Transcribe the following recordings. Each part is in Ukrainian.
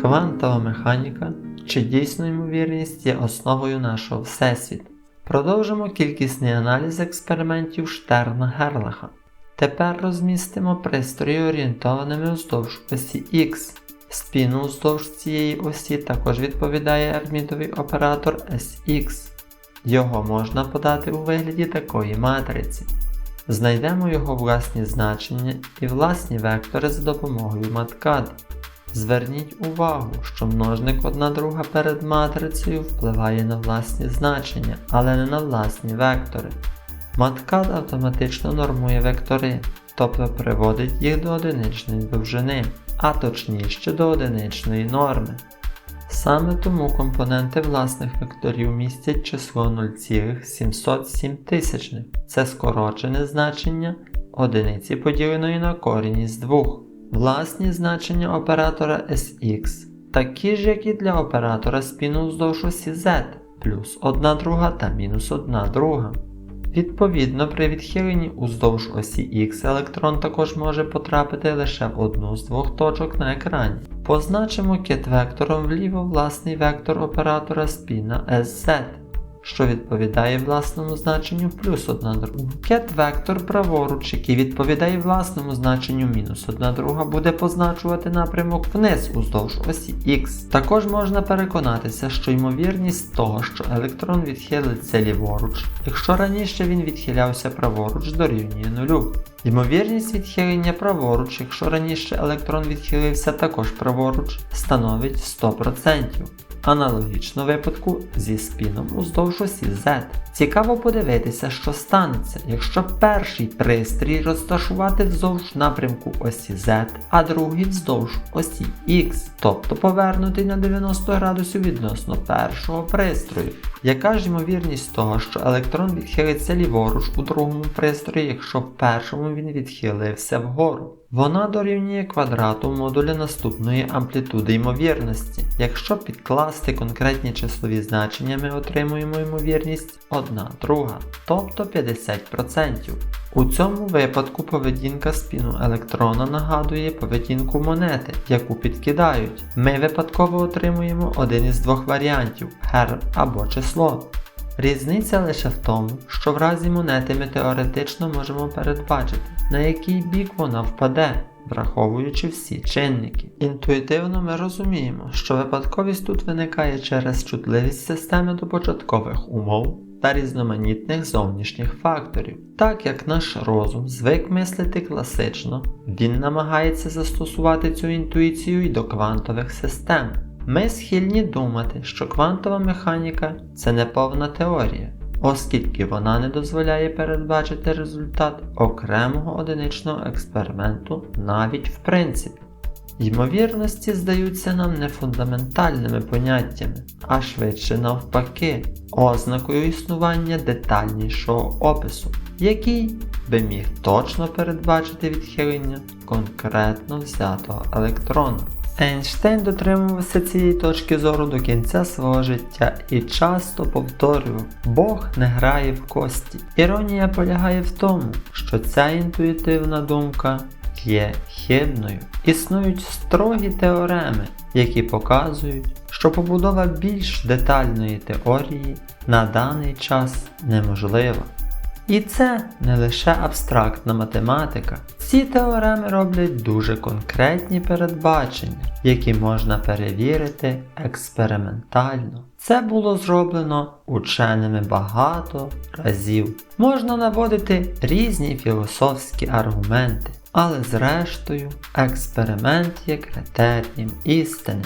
Квантова механіка чи дійсно ймовірність є основою нашого Всесвіту. Продовжимо кількісний аналіз експериментів Штерна Герлаха. Тепер розмістимо пристрої орієнтованими вздовж осі X. Спіну вздовж цієї осі також відповідає армідовий оператор SX. Його можна подати у вигляді такої матриці. Знайдемо його власні значення і власні вектори за допомогою MATCAD. Зверніть увагу, що множник одна друга перед матрицею впливає на власні значення, але не на власні вектори. MATCAD автоматично нормує вектори, тобто приводить їх до одиничної довжини, а точніше до одиничної норми. Саме тому компоненти власних векторів містять число 0,707 тисячних. Це скорочене значення одиниці поділеної на корінь із 2. Власні значення оператора SX такі ж, як і для оператора спіну вздовж осі Z, плюс 1 друга та мінус 1 друга. Відповідно, при відхиленні уздовж осі X електрон також може потрапити лише в одну з двох точок на екрані. Позначимо кет-вектором вліво власний вектор оператора спіна SZ, що відповідає власному значенню плюс 1 друга. Кет-вектор праворуч, який відповідає власному значенню мінус 1 друга, буде позначувати напрямок вниз уздовж осі X. Також можна переконатися, що ймовірність того, що електрон відхилиться ліворуч, якщо раніше він відхилявся праворуч, дорівнює нулю. Ймовірність відхилення праворуч, якщо раніше електрон відхилився також праворуч, становить 100%. Аналогічно випадку зі спіном уздовж осі Z. Цікаво подивитися, що станеться, якщо перший пристрій розташувати вздовж напрямку осі Z, а другий вздовж осі X, тобто повернутий на 90 градусів відносно першого пристрою. Яка ж ймовірність того, що електрон відхилиться ліворуч у другому пристрої, якщо в першому він відхилився вгору? Вона дорівнює квадрату модуля наступної амплітуди ймовірності. Якщо підкласти конкретні числові значення, ми отримуємо ймовірність 1 друга, тобто 50%. У цьому випадку поведінка спіну електрона нагадує поведінку монети, яку підкидають. Ми випадково отримуємо один із двох варіантів герб або число. Різниця лише в тому, що в разі монети ми теоретично можемо передбачити, на який бік вона впаде, враховуючи всі чинники. Інтуїтивно ми розуміємо, що випадковість тут виникає через чутливість системи до початкових умов та різноманітних зовнішніх факторів. Так як наш розум звик мислити класично, він намагається застосувати цю інтуїцію й до квантових систем. Ми схильні думати, що квантова механіка це не повна теорія, оскільки вона не дозволяє передбачити результат окремого одиничного експерименту навіть в принципі. Ймовірності здаються нам не фундаментальними поняттями, а швидше навпаки, ознакою існування детальнішого опису, який би міг точно передбачити відхилення конкретно взятого електрона. Ейнштейн дотримувався цієї точки зору до кінця свого життя і часто повторював, Бог не грає в кості. Іронія полягає в тому, що ця інтуїтивна думка є хибною. Існують строгі теореми, які показують, що побудова більш детальної теорії на даний час неможлива. І це не лише абстрактна математика. Ці теореми роблять дуже конкретні передбачення, які можна перевірити експериментально. Це було зроблено ученими багато разів. Можна наводити різні філософські аргументи, але зрештою експеримент є критерієм істини.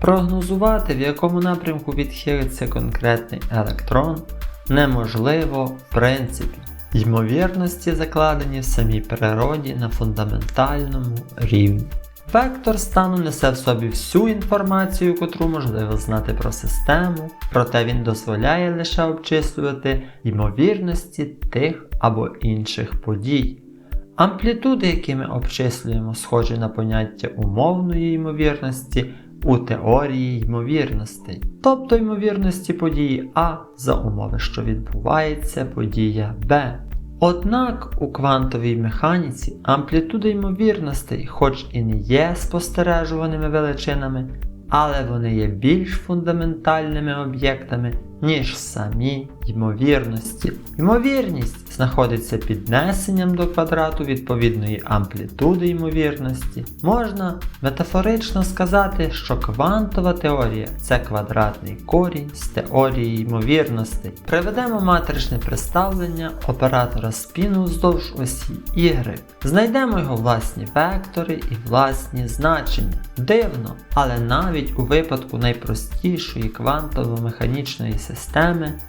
Прогнозувати, в якому напрямку відхилиться конкретний електрон, неможливо в принципі. Ймовірності закладені в самій природі на фундаментальному рівні. Вектор стану несе в собі всю інформацію, котру можливо знати про систему, проте він дозволяє лише обчислювати ймовірності тих або інших подій. Амплітуди, які ми обчислюємо, схожі на поняття умовної ймовірності у теорії ймовірностей, тобто ймовірності події А за умови, що відбувається подія Б. Однак у квантовій механіці амплітуди ймовірностей, хоч і не є спостережуваними величинами, але вони є більш фундаментальними об'єктами, ніж самі ймовірності. Ймовірність знаходиться піднесенням до квадрату відповідної амплітуди ймовірності. Можна метафорично сказати, що квантова теорія це квадратний корінь з теорії ймовірностей. Приведемо матричне представлення оператора спіну вздовж осі Y. Знайдемо його власні вектори і власні значення. Дивно, але навіть у випадку найпростішої квантово-механічної системи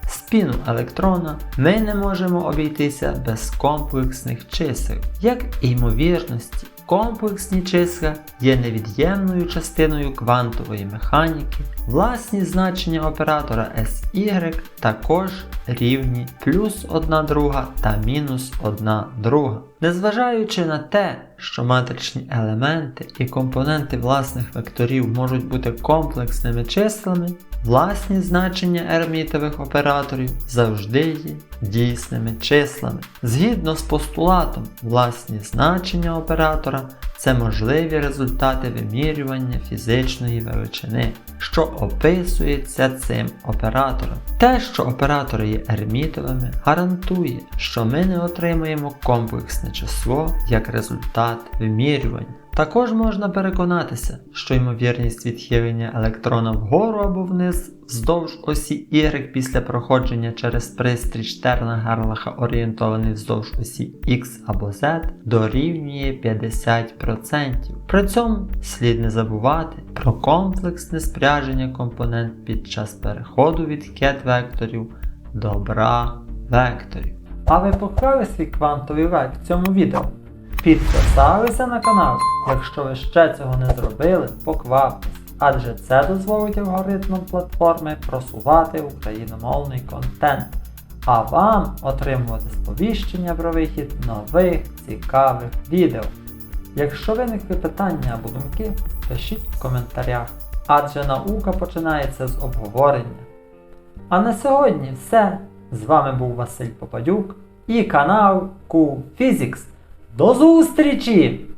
спіну електрона ми не можемо обійтися без комплексних чисел, як і ймовірності. Комплексні числа є невід'ємною частиною квантової механіки, власні значення оператора SY також рівні плюс 1 друга та мінус 1 друга. Незважаючи на те, що матричні елементи і компоненти власних векторів можуть бути комплексними числами, власні значення ермітових операторів завжди є дійсними числами. Згідно з постулатом, власні значення оператора це можливі результати вимірювання фізичної величини, що описується цим оператором. Те, що оператори є ермітовими, гарантує, що ми не отримуємо комплексне число як результат вимірювання. Також можна переконатися, що ймовірність відхилення електрона вгору або вниз вздовж осі Y після проходження через пристрій Штерна Герлаха орієнтований вздовж осі X або Z дорівнює 50%. При цьому слід не забувати про комплексне спряження компонент під час переходу від кет векторів до бра векторів. А ви поклали свій квантовий лайк в цьому відео? Підписалися на канал. Якщо ви ще цього не зробили, покваптесь, адже це дозволить алгоритмам платформи просувати україномовний контент, а вам отримувати сповіщення про вихід нових цікавих відео. Якщо виникли питання або думки, пишіть в коментарях, адже наука починається з обговорення. А на сьогодні все. З вами був Василь Попадюк і канал QPhysics. До зустрічі!